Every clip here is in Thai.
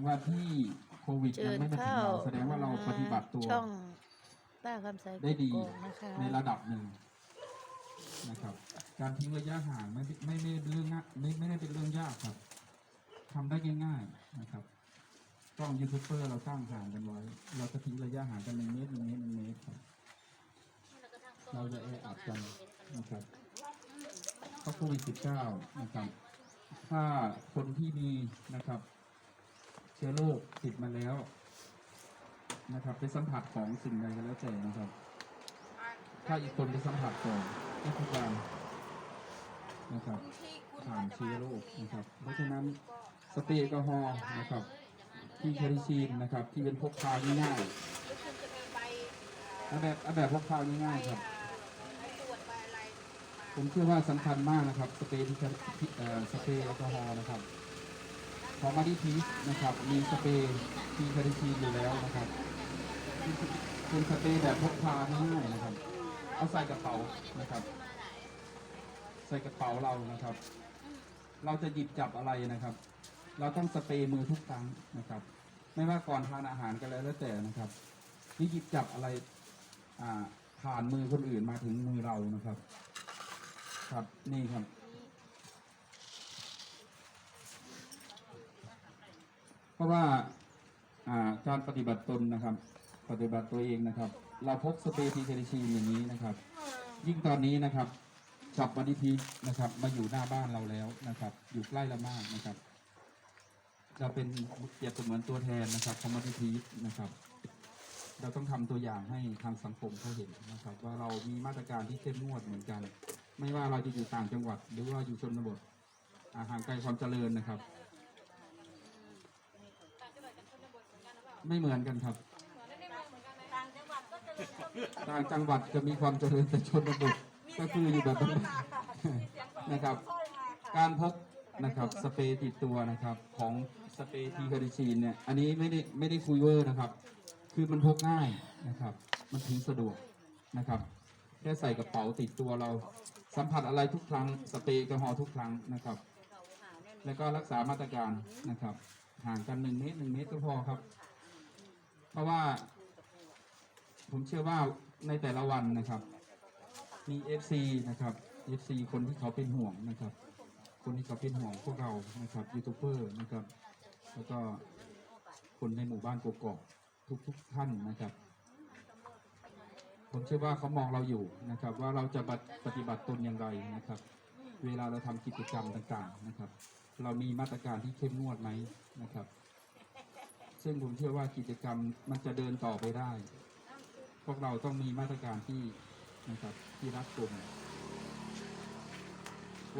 งว่าที่โควิดเชิยังญไม่มาถึงเข้าเราแสดงว่าเราปฏิบัติตัวช่องป้าคำใสได้ดีกกอกนะคะในระดับหนึ่งนะครับ การทิ้งระยะห่างไม่ไม่ไม่ไม่เป็นเรื่องง่ายไม่ไม่ได้เป็นเรื่องยากครับทำได้ง่ายๆนะครับกล้องยูทูบเบอร์เราตั้งห่างกันไว้ เราก็ทิ้งระยะห่างกันหนึ่งเมตรหนึ่งเมตรหนึ่งเมตรครับเราจะแออัดกันนะครับเพราะโควิด19นะครับ ถ้าคนที่มีนะครับเชื้อโรคติดมาแล้ว นะครับไปสัมผัสของสิ่งใดก็แล้วแต่นะครับ ถ้าอีกคนไปสัมผัสก่อนก็คือการนะครับผ่านเชื้อโรคนะครับ เพราะฉะนั้นสเปรย์แอลกอฮอล์นะครับ ที่เคอริชีนนะครับ ที่เป็นพกพาง่ายๆเอาแบบเอาแบบพกพาง่ายๆครับผมเชื่อว่าสำคัญมากนะครับ สเปรย์ที่สเปรย์แอลกอฮอล์นะครับ ของมาดิพีสนะครับ มีสเปรย์ทีคอริชีนอยู่แล้วนะครับเป็นสเปรย์แบบพกพาง่ายๆนะครับ เอาใส่กระเป๋านะครับ ใส่กระเป๋าเรานะครับ เราจะหยิบจับอะไรนะครับ เราต้องสเปรย์มือทุกครั้งนะครับ ไม่ว่าก่อนทานอาหารก็แล้วแล้วแต่นะครับที่หยิบจับอะไรอ่าผ่านมือคนอื่นมาถึงมือเรานะครับ ครับนี่ครับ เพ ราะว่าการปฏิบัติตนนะครับ ปฏิบัติตัวเองนะครับ เราพกสเปรทีเคดีชีอย่างนี้นะครับ ยิ่งตอนนี้นะครับจับมาดิพีนะครับมาอยู่หน้าบ้านเราแล้วนะครับ อยู่ใกล้เรามากนะครับเราเป็นเปรียบเสมือนตัวแทนนะครับของมาดิพีนะครับ เราต้องทำตัวอย่างให้ทางสังคมเขาเห็นนะครับ ว่าเรามีมาตรการที่เข้มงวดเหมือนกัน ไม่ว่าเราจะอยู่ต่างจังหวัด หรือว่าอยู่ชนบทห่างไกลความเจริญนะครับ ไม่เหมือนกันครับต่างจังหวัดจะมีความเจริญแต่ชนบทก็คืออยู่แบบนั้นนะครับการพกนะครับสเปรย์ติดตัวนะครับของสเปรย์ทีคาริชีนเนี่ยอันนี้ไม่ได้ไม่ได้คุยเวอร์นะครับ คือมันพกง่ายนะครับ มันถือสะดวกนะครับแค่ใส่กระเป๋าติดตัวเรา สัมผัสอะไรทุกครั้งสเปรย์แอลกอฮอล์ทุกครั้งนะครับ แล้วก็รักษามาตรการนะครับ ห่างกันหนึ่งเมตรหนึ่งเมตรก็พอครับ เพราะว่า ผมเชื่อว่าในแต่ละวันนะครับ มี FC นะครับ FC คนที่เขาเป็นห่วงนะครับ คนที่เขาเป็นห่วงพวกเรานะครับยูทูบเบอร์นะครับ แล้วก็คนในหมู่บ้านกกอกทุกๆท่านนะครับ ผมเชื่อว่าเขามองเราอยู่นะครับ ว่าเราจะปฏิบัติตนอย่างไรนะครับ เวลาเราทำกิจกรรมต่างๆนะครับ เรามีมาตรการที่เข้มงวดไหมนะครับ ซึ่งผมเชื่อว่ากิจกรรมมันจะเดินต่อไปได้ พวกเราต้องมีมาตรการที่นะครับที่รัดกุม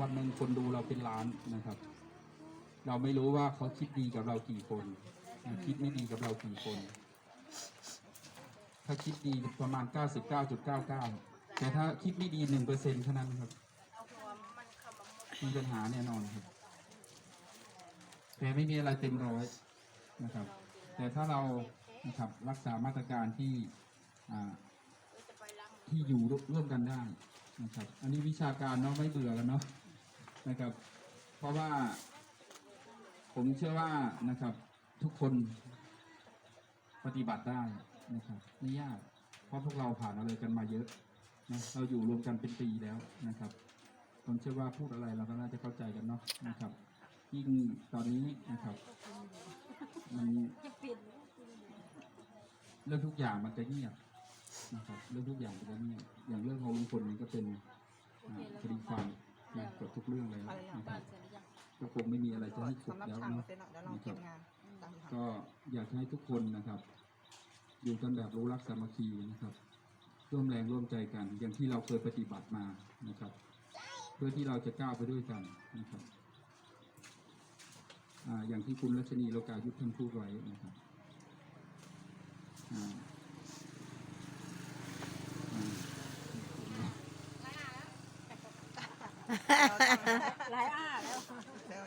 วันหนึ่งคนดูเราเป็นล้านนะครับ เราไม่รู้ว่าเขาคิดดีกับเรากี่คน คิดไม่ดีกับเรากี่คน ถ้าคิดดีประมาณ 99.99 แต่ถ้าคิดไม่ดี1%เปอร์เซ็นต์เท่านั้นครับมีปัญหาแน่นอนครับแต่ไม่มีอะไรเต็มร้อยนะครับ แต่ถ้าเรานะครับรักษามาตรการที่ที่อยู่ร่วมกันได้นะครับ อันนี้วิชาการเนาะไม่เบื่อกันเนาะนะครับ เพราะว่า ผมเชื่อว่านะครับ ทุกคนปฏิบัติได้นะครับไม่ยาก เพราะพวกเราผ่านอะไรกันมาเยอะนะเราอยู่รวมกันเป็นปีแล้วนะครับ ผมเชื่อว่าพูดอะไรเราก็น่าจะเข้าใจกันเนาะนะครับ ยิ่งตอนนี้นะครับ มัน เรื่องทุกอย่างมันจะเงียบนะครับเรื่องทุกอย่างมันจะเงียบอย่างเรื่องของลุงพลนี่ก็เป็นอ่าคดีความนะเกือบทุกเรื่องเลยนะครับก็คงไม่มีอะไรจะให้ขุดสำหรับแล้วช่างเนาะเสร็จแล้วเดี๋ยวเราเก็บงานตามที่ทำก็อยากให้ทุกคนนะครับ อยู่กันแบบรู้รักสามัคคีนะครับ ร่วมแรงร่วมใจกัน อย่างที่เราเคยปฏิบัติมานะครับ เพื่อที่เราจะก้าวไปด้วยกันนะครับอ่าอย่างที่คุณรัชนีโลกายุทธท่านพูดไว้นะครับอ่าอ่า หลายอ้าแล้วเดี๋ยว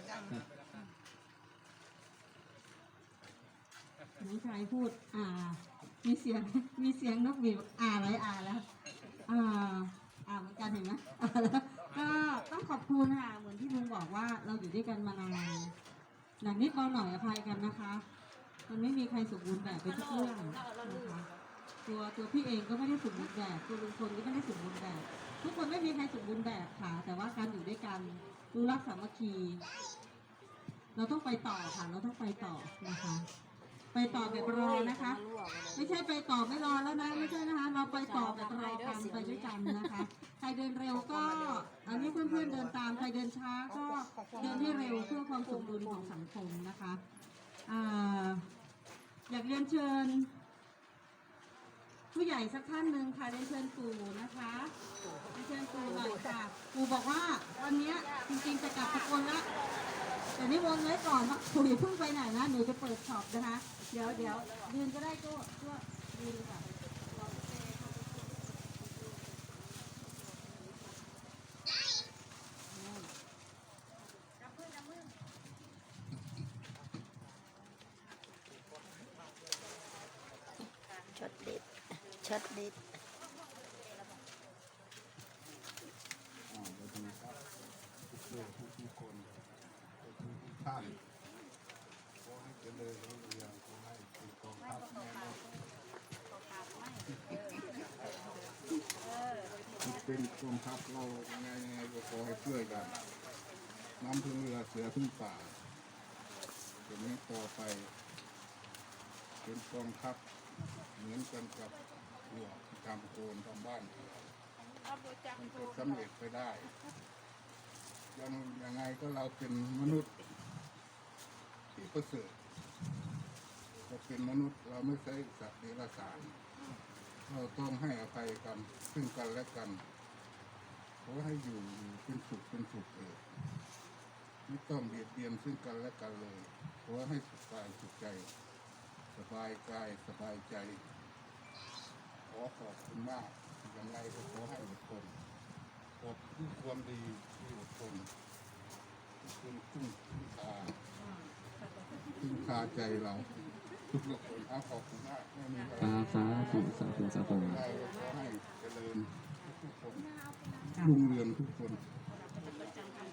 น้องชายพูด อ่า มีเสียง มีเสียงนกหวีดอ่าไรอ่าแล้ว อ่า อ่าเหมือนกันเห็นไหมอ่าแล้วก็ต้องขอบคุณค่ะ เหมือนที่ลุงบอกว่าเราอยู่ด้วยกันมานานหนักนิดเบาหน่อยอภัยกันนะคะ มันไม่มีใครสมบูรณ์แบบไปทุกเรื่องนะคะตัวตัวพี่เองก็ไม่ได้สมบูรณ์แบบตัวลุงพลก็ไม่ได้สมบูรณ์แบบ ทุกคนไม่มีใครสมบูรณ์แบบค่ะ แต่ว่าการอยู่ด้วยกันรู้รักสามัคคี เราต้องไปต่อค่ะเราต้องไปต่อนะคะ ไปต่อแบบรอนะคะ ไม่ใช่ไปต่อไม่รอแล้วนะไม่ใช่นะคะ เราไปต่อแบบรอกันไปด้วยกันนะคะ ใครเดินเร็วก็อันนี้เพื่อนๆเดินตามใครเดินช้าก็เดินให้เร็วเพื่อความสมดุลของสังคมนะคะ อยากเรียนเชิญ ผู้ใหญ่สักท่านหนึ่งค่ะเรียนเชิญปู่นะคะเรียนเชิญปู่หน่อยค่ะปู่บอกว่าวันนี้จริงๆจะกลับสกลละแต่นี่วนไว้ก่อนว่าปู่อย่าเพิ่งไปไหนนะหนูจะเปิดช็อปนะคะ เดี๋ยวเดี๋ยวยืนก็ได้ก็ก็ยืนค่ะ ช็อตเด็ด ช็อตเด็ดอ่าสวัสดีครับทุกเรื่องทุกทุกคนทุกทุกท่านขอให้เจริญรุ่งเรืองขอให้เป็นกองทัพแม่นกเป็นกองทัพเราไงไงก็ขอให้ช่วยกันน้ำพึ่งเรือเสือพึ่งป่าจากนี้ต่อไป เป็นกองทัพเหมือนกันกับ หัวที่ทำโกนทำบ้านมันจะสำเร็จไปได้ ยังยังไงก็เราเป็นมนุษย์ที่ประเสริฐเราเป็นมนุษย์เราไม่ใช่สัตว์เดรัจฉานเราต้องให้อภัยกันซึ่งกันและกันขอให้อยู่อยู่เป็นสุขเป็นสุขเถิดไม่ต้องเบียดเบียนซึ่งกันและกันเลยขอให้สุขกายสุขใจ สบายกายสบายใจ ขอขอบคุณมากยังไงก็ขอให้อดทนอดทุกความดีที่อดทนคุณคุ้มคุ้มคาคุ้มคาใจเราทุกคนเอาขอบคุณมากไม่มีอะไรครับสาธุสาธุสาธุยังไงก็ขอให้เจริญทุกคนรุ่งเรืองทุกคน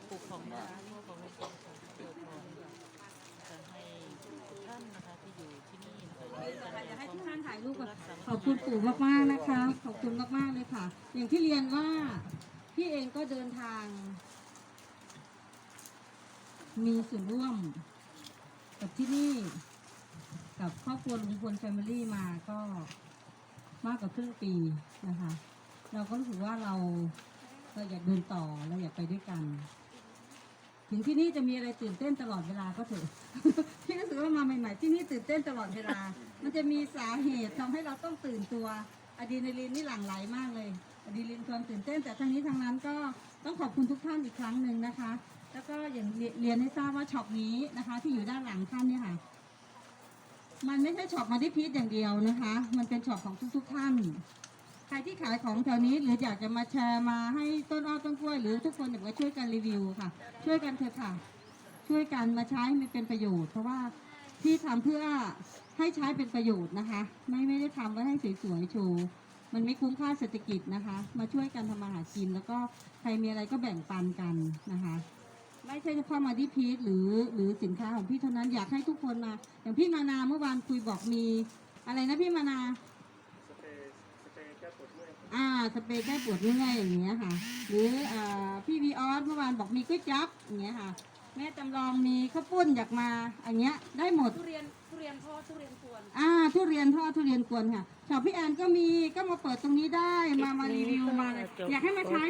ปลูกของนะคะที่ว่าของในกองของเกิดพรจะให้ทุกท่านนะคะที่อยู่ที่นี่นะคะ อยากให้ทุกท่านถ่ายรูปกับขอบคุณปู่มากๆนะคะ ขอบคุณมากๆเลยค่ะ อย่างที่เรียนว่าพี่เองก็เดินทาง มีส่วนร่วม กับที่นี่ กับครอบครัวลุงพลแฟมิลี่มาก็มากกว่าครึ่งปีนะคะ เราก็รู้สึกว่าเราเราอยากเดินต่อเราอยากไปด้วยกัน ถึงที่นี่จะมีอะไรตื่นเต้นตลอดเวลาก็เถอะ พี่รู้สึกว่ามาใหม่ ๆ ที่นี่ตื่นเต้นตลอดเวลา มันจะมีสาเหตุทำให้เราต้องตื่นตัวอะดรีนาลีนนี่หลั่งไหลมากเลยอะดรีนาลีนความตื่นเต้น แต่ทั้งนี้ทั้งนั้นก็ต้องขอบคุณทุกท่านอีกครั้งหนึ่งนะคะ แล้วก็อย่างเรียนให้ทราบว่าช็อปนี้นะคะ ที่อยู่ด้านหลังท่านเนี่ยค่ะ มันไม่ใช่ช็อปมาที่พีชอย่างเดียวนะคะ มันเป็นช็อปของทุก ๆ ท่าน ใครที่ขายของแถวนี้หรืออยากจะมาแชร์มาให้ต้นอ้อต้นกล้วย หรือทุกคนอยากมาช่วยกันรีวิวค่ะ ช่วยกันเถอะค่ะ ช่วยกันมาใช้ให้มันเป็นประโยชน์ เพราะว่าที่ทำเพื่อให้ใช้เป็นประโยชน์นะคะ ไม่ไม่ได้ทำไว้ให้สวยๆโชว์มันไม่คุ้มค่าเศรษฐกิจนะคะ มาช่วยกันทำมาหากิน แล้วก็ใครมีอะไรก็แบ่งปันกันนะคะ ไม่ใช่เฉพาะมาที่พีทหรือหรือสินค้าของพี่เท่านั้นอยากให้ทุกคนมา อย่างพี่มานาเมื่อวานคุยบอกมีอะไรนะพี่มานา อ่าสเปรย์แก้ปวดเมื่อยอย่างเงี้ยค่ะ หรืออ่าพี่วีออสเมื่อวานบอกมีก๋วยจั๊บอย่างเงี้ยค่ะ แม่จำลองมีข้าวปุ้นอยากมาอันเงี้ยได้หมด ทุเรียนทุเรียนทอดทุเรียนกวนอ่าทุเรียนทอดทุเรียนกวนค่ะชอบพี่แอนก็มีก็มาเปิดตรงนี้ได้มามารีวิวมาเลยอยากให้มาใช้